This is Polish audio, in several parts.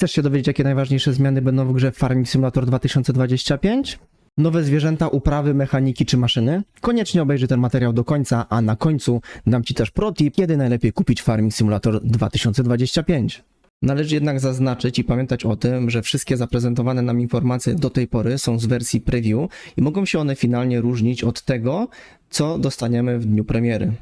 Chcesz się dowiedzieć, jakie najważniejsze zmiany będą w grze Farming Simulator 2025? Nowe zwierzęta, uprawy, mechaniki czy maszyny? Koniecznie obejrzyj ten materiał do końca, a na końcu dam Ci też protip, kiedy najlepiej kupić Farming Simulator 2025. Należy jednak zaznaczyć i pamiętać o tym, że wszystkie zaprezentowane nam informacje do tej pory są z wersji preview i mogą się one finalnie różnić od tego, co dostaniemy w dniu premiery.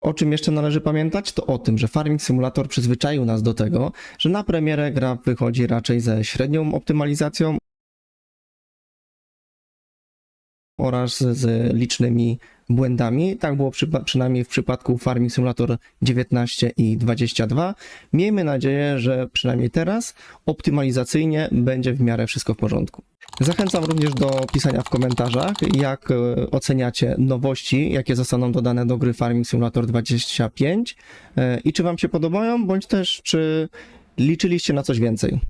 O czym jeszcze należy pamiętać? To o tym, że Farming Simulator przyzwyczaił nas do tego, że na premierę gra wychodzi raczej ze średnią optymalizacją oraz z licznymi błędami. Tak było przypa- przynajmniej w przypadku Farming Simulator 19 i 22. Miejmy nadzieję, że przynajmniej teraz optymalizacyjnie będzie w miarę wszystko w porządku. Zachęcam również do pisania w komentarzach, jak e, oceniacie nowości, jakie zostaną dodane do gry Farming Simulator 25 e, i czy Wam się podobają, bądź też czy liczyliście na coś więcej.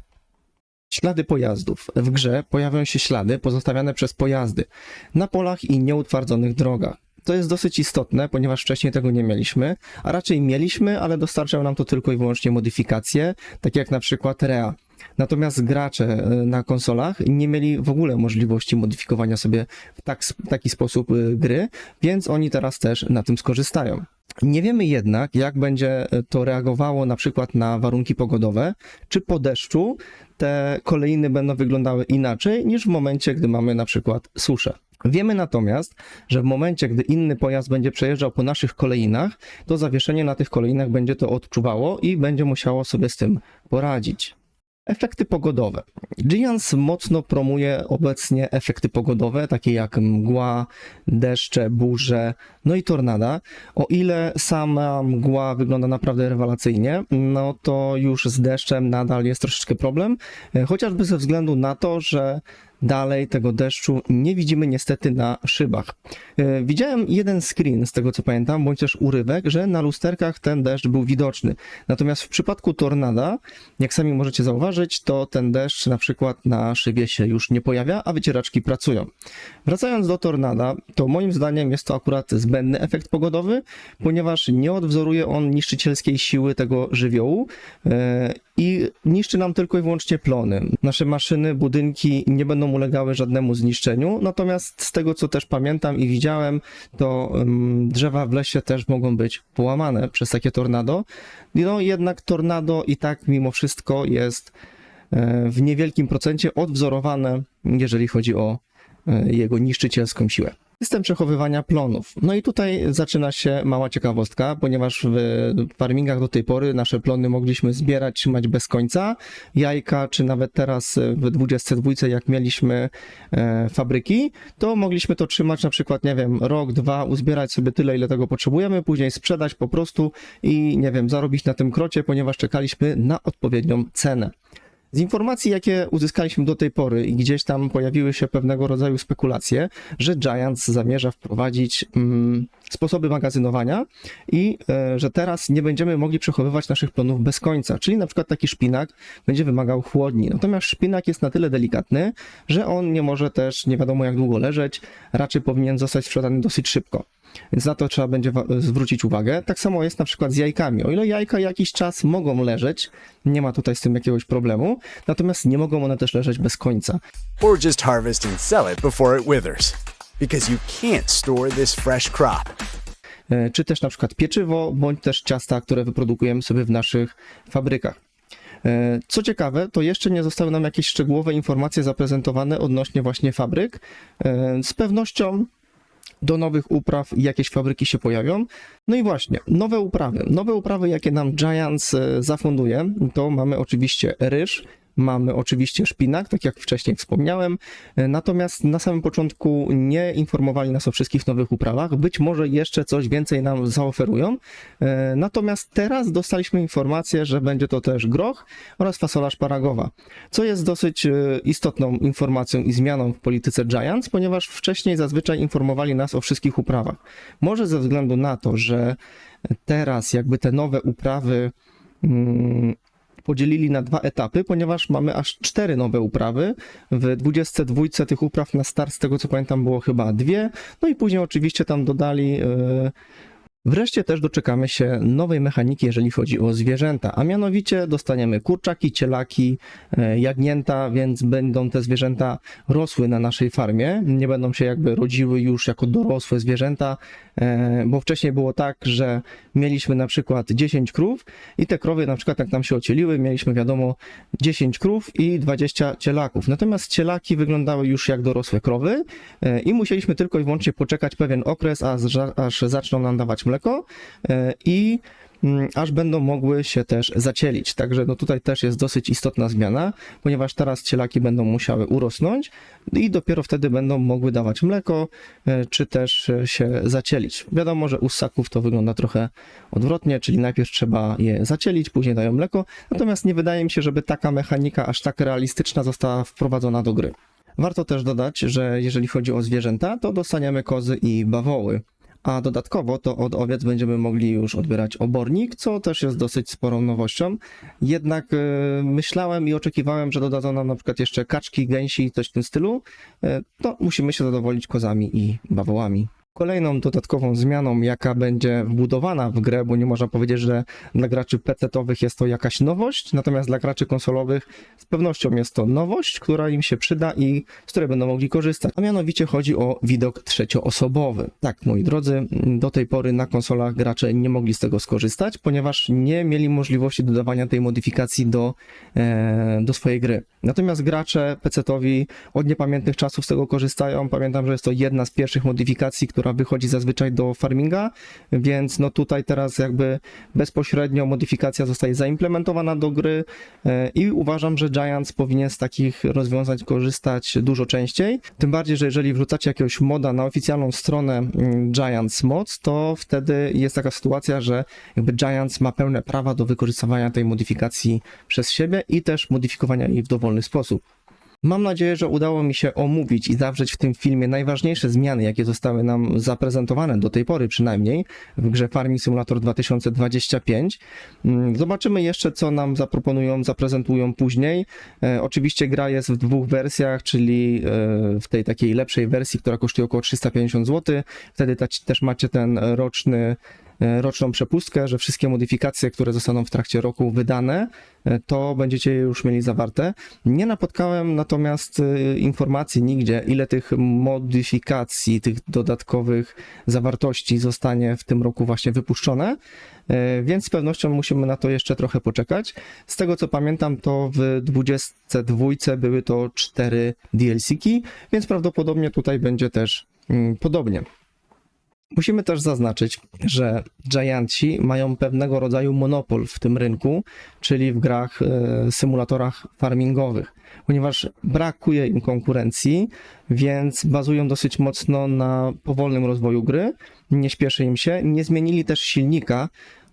Ślady pojazdów. W grze pojawią się ślady pozostawiane przez pojazdy na polach i nieutwardzonych drogach. To jest dosyć istotne, ponieważ wcześniej tego nie mieliśmy, a raczej mieliśmy, ale dostarczał nam to tylko i wyłącznie modyfikacje, takie jak na przykład REA. Natomiast gracze e, na konsolach nie mieli w ogóle możliwości modyfikowania sobie w tak, taki sposób e, gry, więc oni teraz też na tym skorzystają. Nie wiemy jednak, jak będzie to reagowało na przykład na warunki pogodowe, czy po deszczu te kolejny będą wyglądały inaczej niż w momencie, gdy mamy na przykład suszę. Wiemy natomiast, że w momencie, gdy inny pojazd będzie przejeżdżał po naszych kolejnach, to zawieszenie na tych kolejnach będzie to odczuwało i będzie musiało sobie z tym poradzić. Efekty pogodowe. Giants mocno promuje obecnie efekty pogodowe, takie jak mgła, deszcze, burze, no i tornada. O ile sama mgła wygląda naprawdę rewelacyjnie, no to już z deszczem nadal jest troszeczkę problem, e, chociażby ze względu na to, że dalej tego deszczu nie widzimy niestety na szybach. E, Widziałem jeden screen z tego co pamiętam, bądź też urywek, że na lusterkach ten deszcz był widoczny. Natomiast w przypadku tornada, jak sami możecie zauważyć, to ten deszcz na przykład na szybie się już nie pojawia, a wycieraczki pracują. Wracając do tornada, to moim zdaniem jest to akurat zbędny efekt pogodowy, ponieważ nie odwzoruje on niszczycielskiej siły tego żywiołu e, i niszczy nam tylko i wyłącznie plony. Nasze maszyny, budynki nie będą ulegały żadnemu zniszczeniu, natomiast z tego co też pamiętam i widziałem, to drzewa w lesie też mogą być połamane przez takie tornado. No jednak tornado i tak mimo wszystko jest e, w niewielkim procencie odwzorowane, jeżeli chodzi o e, jego niszczycielską siłę. System przechowywania plonów. No i tutaj zaczyna się mała ciekawostka, ponieważ w farmingach do tej pory nasze plony mogliśmy zbierać, trzymać bez końca. Jajka, czy nawet teraz w 22, jak mieliśmy e, fabryki, to mogliśmy to trzymać na przykład, nie wiem, rok, dwa, uzbierać sobie tyle, ile tego potrzebujemy, później sprzedać po prostu i, nie wiem, zarobić na tym krocie, ponieważ czekaliśmy na odpowiednią cenę. Z informacji, jakie uzyskaliśmy do tej pory i gdzieś tam pojawiły się pewnego rodzaju spekulacje, że Giants zamierza wprowadzić mm, sposoby magazynowania i e, że teraz nie będziemy mogli przechowywać naszych plonów bez końca. Czyli na przykład taki szpinak będzie wymagał chłodni. Natomiast szpinak jest na tyle delikatny, że on nie może też nie wiadomo jak długo leżeć, raczej powinien zostać sprzedany dosyć szybko. Więc na to trzeba będzie zwrócić uwagę. Tak samo jest na przykład z jajkami. O ile jajka jakiś czas mogą leżeć, nie ma tutaj z tym jakiegoś problemu, natomiast nie mogą one też leżeć bez końca. or just harvest and sell it before it withers. Because you can't store this fresh crop. E, Czy też na przykład pieczywo, bądź też ciasta, które wyprodukujemy sobie w naszych fabrykach. E, Co ciekawe, to jeszcze nie zostały nam jakieś szczegółowe informacje zaprezentowane odnośnie właśnie fabryk. E, Z pewnością do nowych upraw jakieś fabryki się pojawią. No i właśnie, nowe uprawy. Nowe uprawy, jakie nam Giants e, zafunduje, to mamy oczywiście ryż, mamy oczywiście szpinak, tak jak wcześniej wspomniałem. E, Natomiast na samym początku nie informowali nas o wszystkich nowych uprawach. Być może jeszcze coś więcej nam zaoferują. E, Natomiast teraz dostaliśmy informację, że będzie to też groch oraz fasola szparagowa, co jest dosyć e, istotną informacją i zmianą w polityce Giants, ponieważ wcześniej zazwyczaj informowali nas o wszystkich uprawach. Może ze względu na to, że teraz jakby te nowe uprawy mm, podzielili na dwa etapy, ponieważ mamy aż cztery nowe uprawy. W 22 tych upraw na start, z tego co pamiętam, było chyba dwie. No i później oczywiście tam dodali e, Wreszcie też doczekamy się nowej mechaniki, jeżeli chodzi o zwierzęta, a mianowicie dostaniemy kurczaki, cielaki, e, jagnięta, więc będą te zwierzęta rosły na naszej farmie, nie będą się jakby rodziły już jako dorosłe zwierzęta, e, bo wcześniej było tak, że mieliśmy na przykład 10 krów i te krowy na przykład jak nam się ocieliły, mieliśmy wiadomo 10 krów i 20 cielaków. Natomiast cielaki wyglądały już jak dorosłe krowy e, i musieliśmy tylko i wyłącznie poczekać pewien okres, aż, zaczną nam dawać mleko e, i mm, aż będą mogły się też zacielić. Także no tutaj też jest dosyć istotna zmiana, ponieważ teraz cielaki będą musiały urosnąć i dopiero wtedy będą mogły dawać mleko, e, czy też e, się zacielić. Wiadomo, że u ssaków to wygląda trochę odwrotnie, czyli najpierw trzeba je zacielić, później dają mleko, natomiast nie wydaje mi się, żeby taka mechanika aż tak realistyczna została wprowadzona do gry. Warto też dodać, że jeżeli chodzi o zwierzęta, to dostaniemy kozy i bawoły. A dodatkowo to od owiec będziemy mogli już odbierać obornik, co też jest dosyć sporą nowością. Jednak e, myślałem i oczekiwałem, że dodadzą nam na przykład jeszcze kaczki, gęsi i coś w tym stylu. E, to musimy się zadowolić kozami i bawołami. Kolejną dodatkową zmianą, jaka będzie wbudowana w grę, bo nie można powiedzieć, że dla graczy PC-owych jest to jakaś nowość, natomiast dla graczy konsolowych z pewnością jest to nowość, która im się przyda i z której będą mogli korzystać. A mianowicie chodzi o widok trzecioosobowy. Tak, moi drodzy, do tej pory na konsolach gracze nie mogli z tego skorzystać, ponieważ nie mieli możliwości dodawania tej modyfikacji do, e, do swojej gry. Natomiast gracze PC-owi od niepamiętnych czasów z tego korzystają. Pamiętam, że jest to jedna z pierwszych modyfikacji, która wychodzi zazwyczaj do farminga, więc no tutaj teraz jakby bezpośrednio modyfikacja zostaje zaimplementowana do gry e, i uważam, że Giants powinien z takich rozwiązań korzystać dużo częściej. Tym bardziej, że jeżeli wrzucacie jakiegoś moda na oficjalną stronę mm, Giants Mods, to wtedy jest taka sytuacja, że jakby Giants ma pełne prawa do wykorzystywania tej modyfikacji przez siebie i też modyfikowania jej w dowolny sposób. Mam nadzieję, że udało mi się omówić i zawrzeć w tym filmie najważniejsze zmiany, jakie zostały nam zaprezentowane do tej pory przynajmniej w grze Farming Simulator 2025. Mm, Zobaczymy jeszcze, co nam zaproponują, zaprezentują później. E, oczywiście gra jest w dwóch wersjach, czyli e, w tej takiej lepszej wersji, która kosztuje około 350 zł. Wtedy też macie ten roczny roczną przepustkę, że wszystkie modyfikacje, które zostaną w trakcie roku wydane, e, to będziecie już mieli zawarte. Nie napotkałem natomiast e, informacji nigdzie, ile tych modyfikacji, tych dodatkowych zawartości zostanie w tym roku właśnie wypuszczone, e, więc z pewnością musimy na to jeszcze trochę poczekać. Z tego co pamiętam, to w 22 były to cztery DLC-ki, więc prawdopodobnie tutaj będzie też mm, podobnie. Musimy też zaznaczyć, że Giantsi mają pewnego rodzaju monopol w tym rynku, czyli w grach, e, symulatorach farmingowych, ponieważ brakuje im konkurencji, więc bazują dosyć mocno na powolnym rozwoju gry, nie śpieszy im się, nie zmienili też silnika,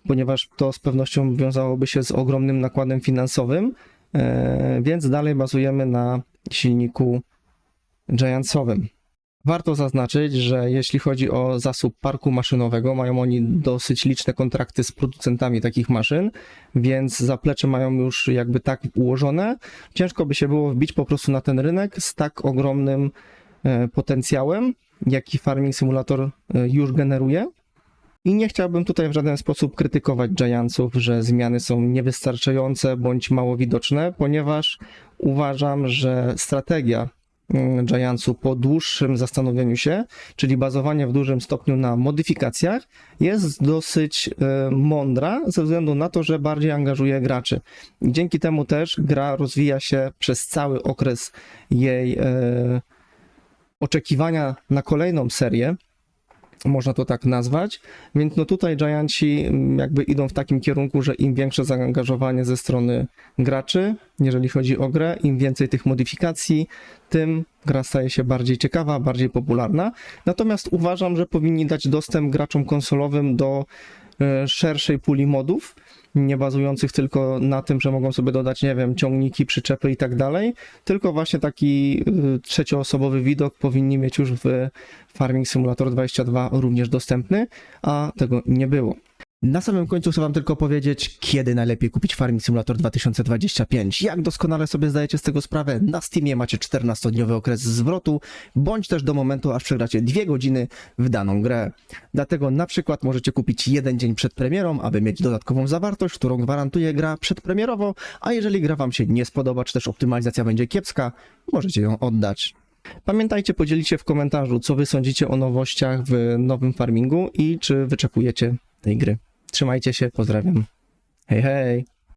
ponieważ to z pewnością wiązałoby się z ogromnym nakładem finansowym, e, więc dalej bazujemy na silniku Giantsowym. Warto zaznaczyć, że jeśli chodzi o zasób parku maszynowego, mają oni dosyć liczne kontrakty z producentami takich maszyn, więc zaplecze mają już jakby tak ułożone. Ciężko by się było wbić po prostu na ten rynek z tak ogromnym e, potencjałem, jaki Farming Simulator e, już generuje. I nie chciałbym tutaj w żaden sposób krytykować Giantsów, że zmiany są niewystarczające bądź mało widoczne, ponieważ uważam, że strategia Giantsu po dłuższym zastanowieniu się, czyli bazowanie w dużym stopniu na modyfikacjach, jest dosyć e, mądra ze względu na to, że bardziej angażuje graczy. Dzięki temu też gra rozwija się przez cały okres jej e, oczekiwania na kolejną serię, można to tak nazwać. Więc no tutaj Giantsi mm, jakby idą w takim kierunku, że im większe zaangażowanie ze strony graczy, jeżeli chodzi o grę, im więcej tych modyfikacji, tym gra staje się bardziej ciekawa, bardziej popularna. Natomiast uważam, że powinni dać dostęp graczom konsolowym do szerszej puli modów, nie bazujących tylko na tym, że mogą sobie dodać, nie wiem, ciągniki, przyczepy i tak dalej, tylko właśnie taki y, trzecioosobowy widok powinni mieć już w Farming Simulator 22 również dostępny, a tego nie było. Na samym końcu chcę wam tylko powiedzieć, kiedy najlepiej kupić Farming Simulator 2025. Jak doskonale sobie zdajecie z tego sprawę, na Steamie macie 14-dniowy okres zwrotu, bądź też do momentu, aż przegracie 2 godziny w daną grę. Dlatego na przykład możecie kupić jeden dzień przed premierą, aby mieć dodatkową zawartość, którą gwarantuje gra przedpremierowo, a jeżeli gra wam się nie spodoba, czy też optymalizacja będzie kiepska, możecie ją oddać. Pamiętajcie podzielić się w komentarzu, co wy sądzicie o nowościach w nowym farmingu i czy wyczekujecie tej gry. Trzymajcie się, pozdrawiam. Hej, hej!